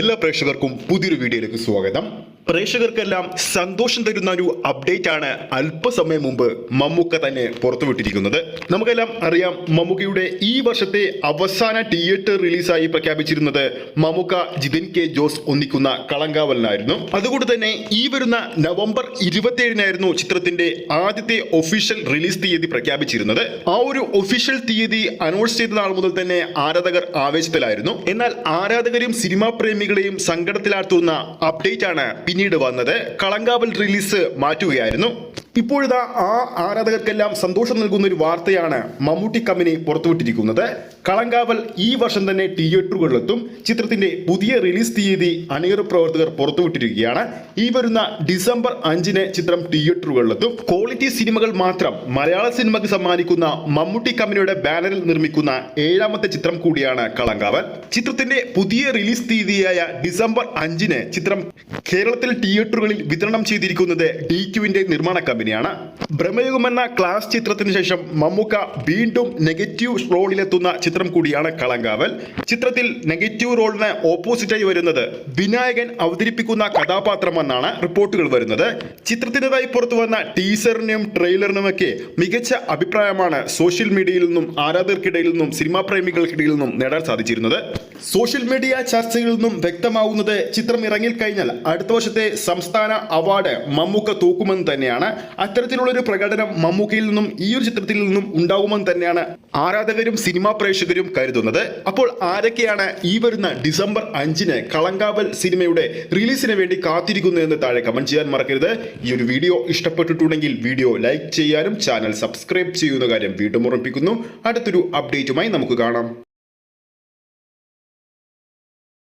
എല്ലാ പ്രേക്ഷകർക്കും പുതിയൊരു വീഡിയോയിലേക്ക് സ്വാഗതം. പ്രേക്ഷകർക്കെല്ലാം സന്തോഷം തരുന്ന ഒരു അപ്ഡേറ്റ് ആണ് അല്പസമയം മുമ്പ് മമ്മൂക്ക തന്നെ പുറത്തുവിട്ടിരിക്കുന്നത്. നമുക്കെല്ലാം അറിയാം മമ്മൂക്കയുടെ ഈ വർഷത്തെ അവസാന തിയേറ്റർ റിലീസായി പ്രഖ്യാപിച്ചിരുന്നത് മമ്മൂക്ക ജിതിൻ കെ ജോസ് ഒന്നിക്കുന്ന കളങ്കാവലിനായിരുന്നു. അതുകൊണ്ട് തന്നെ ഈ വരുന്ന നവംബർ ഇരുപത്തിയേഴിനായിരുന്നു ചിത്രത്തിന്റെ ആദ്യത്തെ ഒഫീഷ്യൽ റിലീസ് തീയതി പ്രഖ്യാപിച്ചിരുന്നത്. ആ ഒരു ഒഫീഷ്യൽ തീയതി അനൗൺസ് ചെയ്ത നാൾ മുതൽ തന്നെ ആരാധകർ ആവേശത്തിലായിരുന്നു. എന്നാൽ ആരാധകരും സിനിമാ പ്രേമികളെയും സങ്കടത്തിലാഴ്ത്തുന്ന അപ്ഡേറ്റ് ആണ് പിന്നീട് വന്നത് കളങ്കാവൽ റിലീസ് മാറ്റുകയായിരുന്നു. ഇപ്പോഴിതാ ആ ആരാധകർക്കെല്ലാം സന്തോഷം നൽകുന്ന ഒരു വാർത്തയാണ് മമ്മൂട്ടി കമ്പനി പുറത്തുവിട്ടിരിക്കുന്നത്. കളങ്കാവൽ ഈ വർഷം തന്നെ തിയേറ്ററുകളിലെത്തും. ചിത്രത്തിന്റെ പുതിയ റിലീസ് തീയതി അണിയറ പ്രവർത്തകർ പുറത്തുവിട്ടിരിക്കുകയാണ്. ഈ വരുന്ന ഡിസംബർ അഞ്ചിന് ചിത്രം തിയേറ്ററുകളിലെത്തും. ക്വാളിറ്റി സിനിമകൾ മാത്രം മലയാള സിനിമയ്ക്ക് സമ്മാനിക്കുന്ന മമ്മൂട്ടി കമ്പനിയുടെ ബാനറിൽ നിർമ്മിക്കുന്ന ഏഴാമത്തെ ചിത്രം കൂടിയാണ് കളങ്കാവൽ. ചിത്രത്തിന്റെ പുതിയ റിലീസ് തീയതിയായ ഡിസംബർ അഞ്ചിന് ചിത്രം കേരളത്തിൽ തിയേറ്ററുകളിൽ വിതരണം ചെയ്തിരിക്കുന്നത് ഡി ക്യുവിന്റെ നിർമ്മാണ കമ്പനിയാണ്. ബ്രഹ്മയുഗം എന്ന ക്ലാസ് ചിത്രത്തിന് ശേഷം മമ്മൂക്ക വീണ്ടും നെഗറ്റീവ് റോളിലെത്തുന്ന ചിത്രം കൂടിയാണ് കളങ്കാവൽ. ചിത്രത്തിൽ നെഗറ്റീവ് റോളിന് ഓപ്പോസിറ്റായി വരുന്നത് വിനായകൻ അവതരിപ്പിക്കുന്ന കഥാപാത്രമെന്നാണ് റിപ്പോർട്ടുകൾ വരുന്നത്. ചിത്രത്തിന്റെതായി പുറത്തു വന്ന ടീസറിനും ട്രെയിലറിനുമൊക്കെ മികച്ച അഭിപ്രായമാണ് സോഷ്യൽ മീഡിയയിൽ നിന്നും ആരാധകർക്കിടയിൽ നിന്നും സിനിമാ പ്രേമികൾക്കിടയിൽ നിന്നും നേടാൻ സാധിച്ചിരുന്നത്. സോഷ്യൽ മീഡിയ ചർച്ചകളിൽ നിന്നും വ്യക്തമാവുന്നത് ചിത്രം ഇറങ്ങിക്കഴിഞ്ഞാൽ അടുത്ത വർഷത്തെ സംസ്ഥാന അവാർഡ് മമ്മൂക്ക തൂക്കുമെന്ന് തന്നെയാണ്. അത്തരത്തിലുള്ളൊരു പ്രകടനം മമ്മൂക്കയിൽ നിന്നും ഈ ഒരു ചിത്രത്തിൽ നിന്നും ഉണ്ടാവുമെന്ന് തന്നെയാണ് ആരാധകരും സിനിമാ പ്രേക്ഷകരും കരുതുന്നത്. അപ്പോൾ ആരൊക്കെയാണ് ഈ വരുന്ന ഡിസംബർ അഞ്ചിന് കളങ്കാവൽ സിനിമയുടെ റിലീസിന് വേണ്ടി കാത്തിരിക്കുന്നതെന്ന് താഴെ കമന്റ് ചെയ്യാൻ മറക്കരുത്. ഈ ഒരു വീഡിയോ ഇഷ്ടപ്പെട്ടിട്ടുണ്ടെങ്കിൽ വീഡിയോ ലൈക്ക് ചെയ്യാനും ചാനൽ സബ്സ്ക്രൈബ് ചെയ്യുന്ന കാര്യം വീണ്ടും ഓർമ്മിപ്പിക്കുന്നു. അടുത്തൊരു അപ്ഡേറ്റുമായി നമുക്ക് കാണാം.